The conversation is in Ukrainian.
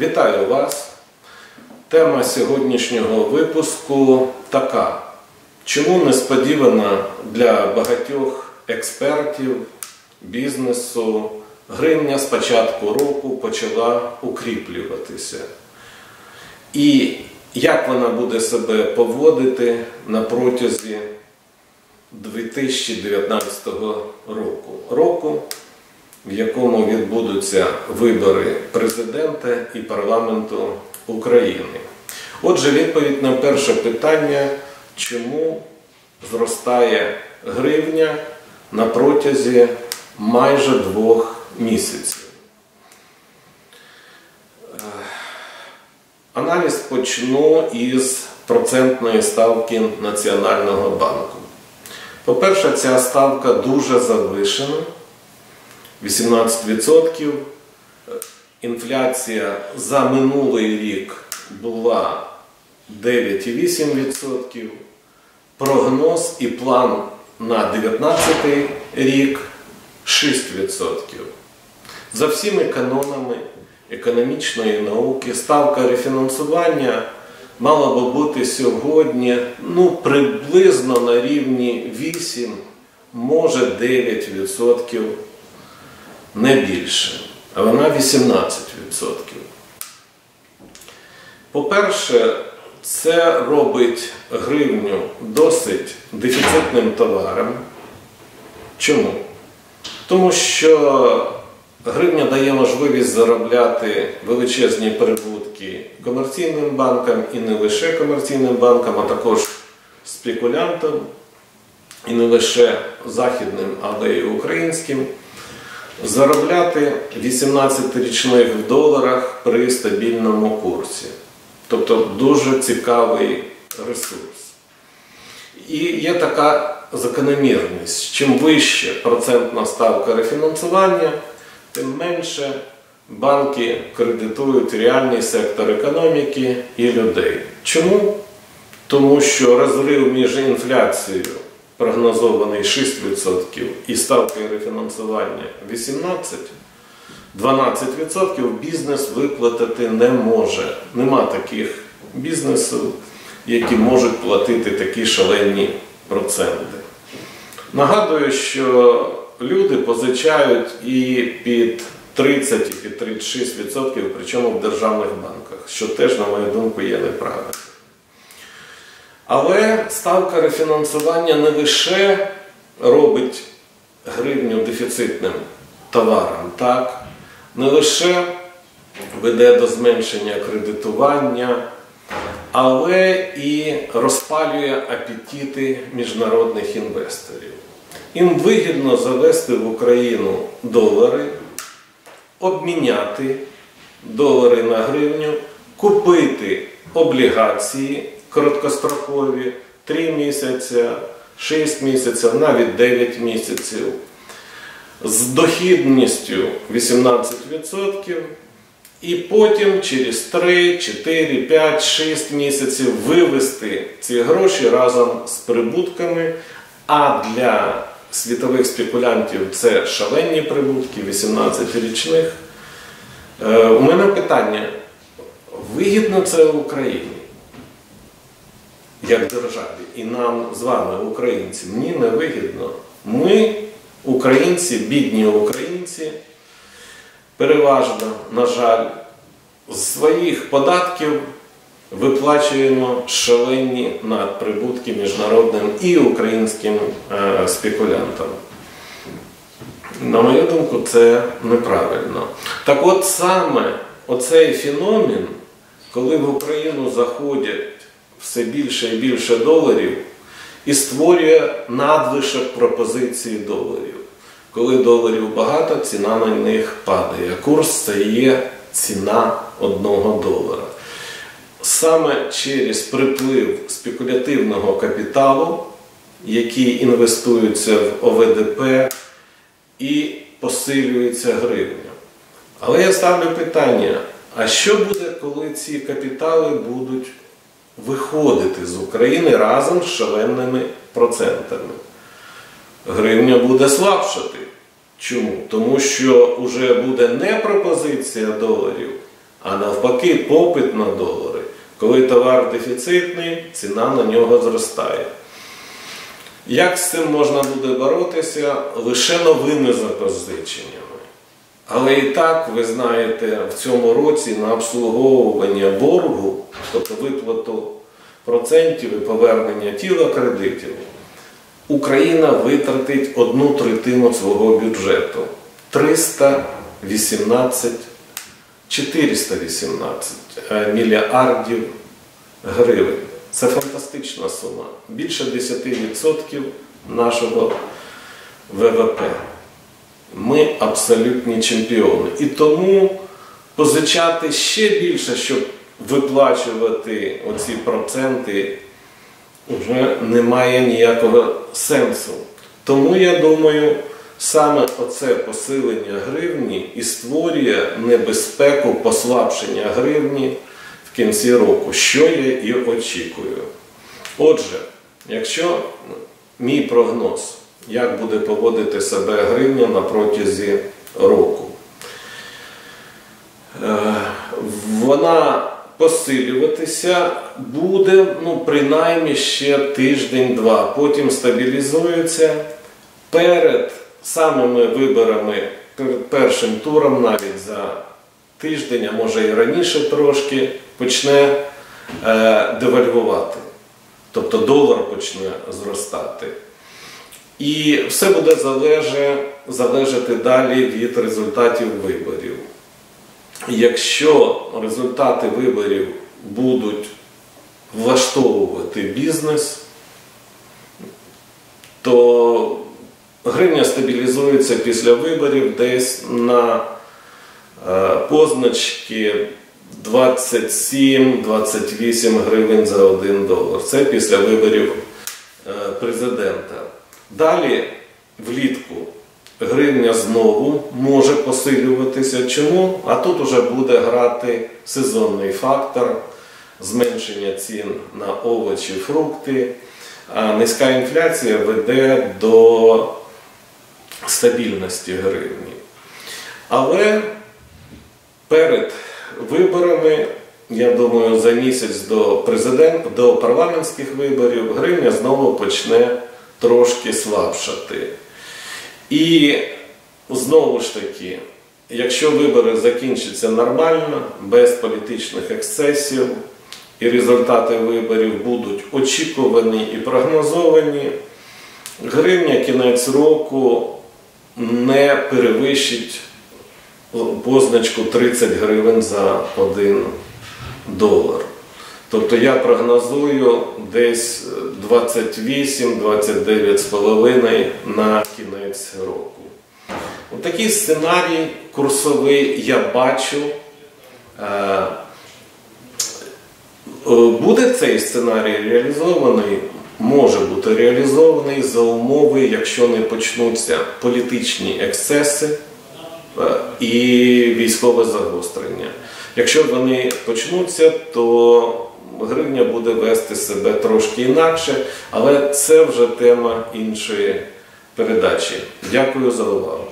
Вітаю вас! Тема сьогоднішнього випуску така. Чому несподівано для багатьох експертів бізнесу гривня з початку року почала укріплюватися? І як вона буде себе поводити на протязі 2019 року? Року, в якому відбудуться вибори президента і парламенту України. Отже, відповідь на перше питання, чому зростає гривня на протязі майже двох місяців. Е, Аналіз почну із процентної ставки Національного банку. По-перше, ця ставка дуже завишена. 18%. Інфляція за минулий рік була 9,8%. Прогноз і план на 2019 рік 6%. За всіми канонами економічної науки ставка рефінансування мала би бути сьогодні ну, приблизно на рівні 8, може 9% не більше, а вона 18%. По-перше, це робить гривню досить дефіцитним товаром. Чому? Тому що гривня дає можливість заробляти величезні прибутки комерційним банкам і не лише комерційним банкам, а також спекулянтам, і не лише західним, але й українським заробляти 18 річних в доларах при стабільному курсі. Тобто дуже цікавий ресурс. І є така закономірність. Чим вище процентна ставка рефінансування, тим менше банки кредитують реальний сектор економіки і людей. Чому? Тому що розрив між інфляцією прогнозований 6% і ставкою рефінансування 18%, 12% бізнес виплатити не може. Нема таких бізнесів, які можуть платити такі шалені проценти. Нагадую, що люди позичають і під 30, і під 36%, причому в державних банках, що теж, на мою думку, є неправильно. Але ставка рефінансування не лише робить гривню дефіцитним товаром, так? не лише веде до зменшення кредитування, але і розпалює апетити міжнародних інвесторів. Їм вигідно завести в Україну долари, обміняти долари на гривню, купити облігації короткострокові 3 місяці, 6 місяців, навіть 9 місяців з дохідністю 18%, і потім через 3, 4, 5, 6 місяців вивести ці гроші разом з прибутками. А для світових спекулянтів це шалені прибутки, 18 річних. Е, у мене питання: вигідно це в Україні? Як державі, і нам з вами, українцям, ні, не вигідно. Ми, українці, бідні українці, переважно, на жаль, з своїх податків виплачуємо шалені надприбутки міжнародним і українським е, спекулянтам. На мою думку, це неправильно. Так от саме оцей феномен, коли в Україну заходять все більше і більше доларів, і створює надлишок пропозиції доларів. Коли доларів багато, ціна на них падає. Курс це є ціна одного долара. Саме через приплив спекулятивного капіталу, який інвестується в ОВДП і посилюється гривня. Але я ставлю питання: а що буде, коли ці капітали будуть виходити з України разом з шаленими процентами? Гривня буде слабшати. Чому? Тому що вже буде не пропозиція доларів, а навпаки, попит на долари. Коли товар дефіцитний, ціна на нього зростає. Як з цим можна буде боротися? Лише новими запозиченнями. Але і так, ви знаєте, в цьому році на обслуговування боргу, тобто виплату процентів і повернення тіла кредитів, Україна витратить одну третину свого бюджету 318 418 е, мільярдів гривень. Це фантастична сума. Більше 10% нашого ВВП. Ми абсолютні чемпіони. І тому позичати ще більше, щоб виплачувати оці проценти, вже немає ніякого сенсу. Тому я думаю, саме оце посилення гривні і створює небезпеку послабшення гривні в кінці року, що я і очікую. Отже, якщо мій прогноз, як буде поводити себе гривня на протязі року, Е, вона посилюватися буде ну, принаймні ще тиждень-два, потім стабілізується перед самими виборами, перед першим туром, навіть за тиждень, а може і раніше трошки, почне е, девальвувати. Тобто долар почне зростати. І все буде залежати, далі від результатів виборів. Якщо результати виборів будуть влаштовувати бізнес, то гривня стабілізується після виборів десь на е, позначки 27-28 гривень за 1 долар. Це після виборів е, президента. Далі влітку гривня знову може посилюватися. Чому? А тут уже буде грати сезонний фактор зменшення цін на овочі, фрукти. А низька інфляція веде до стабільності гривні. Але перед виборами, я думаю, за місяць до президента, до парламентських виборів гривня знову почне трошки слабшати. І знову ж таки, якщо вибори закінчаться нормально, без політичних ексцесів, і результати виборів будуть очікувані і прогнозовані, гривня кінець року не перевищить позначку 30 гривень за 1 долар. Тобто я прогнозую десь 28-29,5 на кінець року. Такий сценарій курсовий я бачу. Е, буде цей сценарій реалізований, може бути реалізований за умови, якщо не почнуться політичні ексцеси е, і військове загострення. Якщо вони почнуться, то гривня буде вести себе трошки інакше, але це вже тема іншої передачі. Дякую за увагу.